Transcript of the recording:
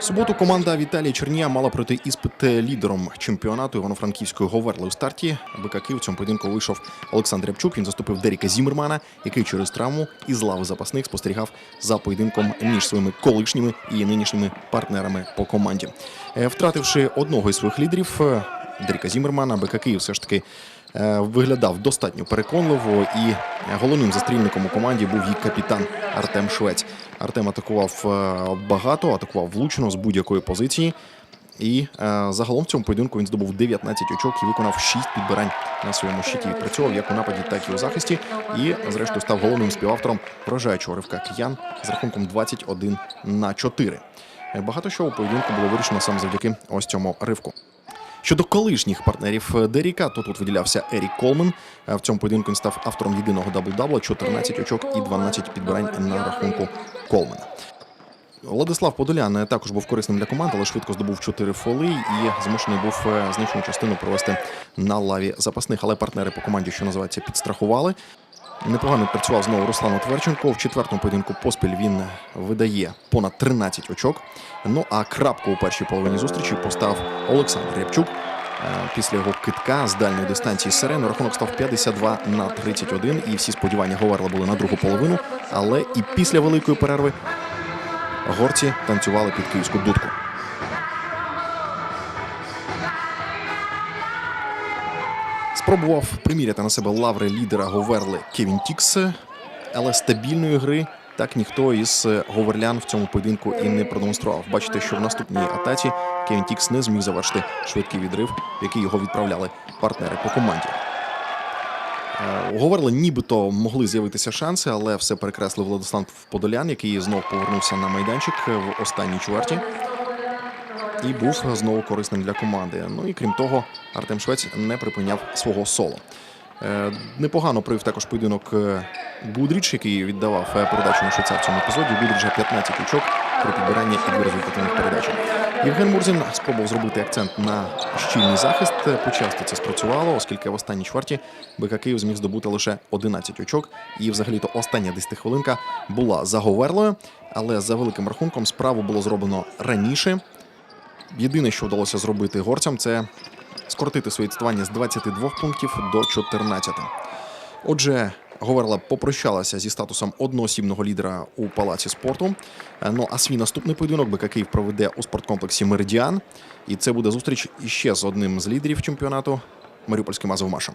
Суботу команда Віталія Чернія мала пройти іспит лідером чемпіонату Івано-Франківської Говерли у старті. Київ в цьому поєдинку вийшов Олександр Рябчук. Він заступив Деріка Зімермана, який через травму із лави запасних спостерігав за поєдинком між своїми колишніми і нинішніми партнерами по команді. Е, Втративши одного із своїх лідерів, е, Деріка Зімермана, БК Київ все ж таки виглядав достатньо переконливо, і головним застрільником у команді був її капітан Артем Швець. Артем атакував е, багато, атакував влучно з будь-якої позиції. І е, загалом в цьому поєдинку він здобув 19 очок і виконав 6 підбирань на своєму щиті. Відпрацьовував як у нападі, так і у захисті. І, зрештою, став головним співавтором вражаючого ривка киян з рахунком 21 на 4. Е, Багато що у поєдинку було вирішено саме завдяки ось цьому ривку. Щодо колишніх партнерів Деріка, то тут виділявся Ерік Колмен. Е, В цьому поєдинку він став автором єдиного дабл-дабла, 14 очок і 12 підбирань на рахунку Колмена. Владислав Подолян е, також був корисним для команди, але швидко здобув 4 фоли і змушений був е, значну частину провести на лаві запасних. Але партнери по команді, що називається, підстрахували. Непогано працював знову Руслан Отверченко. В четвертому поєдинку поспіль він видає понад 13 очок. Ну а крапку у першій половині зустрічі постав Олександр Рябчук. Е, Після його китка з дальньої дистанції з сирену рахунок став 52 на 31. І всі сподівання Говерла були на другу половину. Але і після великої перерви горці танцювали під київську дудку. Спробував приміряти на себе лаври лідера Говерли Кевін Тікс, але стабільної гри так ніхто із говерлян в цьому поєдинку і не продемонстрував. Бачите, що в наступній атаці Кевін Тікс не зміг завершити швидкий відрив, який його відправляли партнери по команді. Е, У Говерли нібито могли з'явитися шанси, але все перекреслив Владислав Подолян, який знов повернувся на майданчик в останній чверті і був знову корисним для команди. Ну і крім того, Артем Швець не припиняв свого соло. Е, Непогано провів також поєдинок е, Гудріч, який віддавав е, передачу на швеця в цьому епізоді. Гудріджа 15 очок при підбиранні і дві результативних передачі. Євген Мурзін спробував зробити акцент на щільний захист. Почасти це спрацювало, оскільки в останній чверті БК Київ зміг здобути лише 11 очок. І взагалі-то остання 10 хвилинка була заговерлою, але за великим рахунком справу було зроблено раніше. Єдине, що вдалося зробити горцям, це скоротити своє відставання з 22 пунктів до 14. Отже, Говерла попрощалася зі статусом одноосібного лідера у палаці спорту. Е, Ну а свій наступний поєдинок БК Київ проведе у спорткомплексі Меридіан. І це буде зустріч іще з одним з лідерів чемпіонату Маріупольським Азовмашем.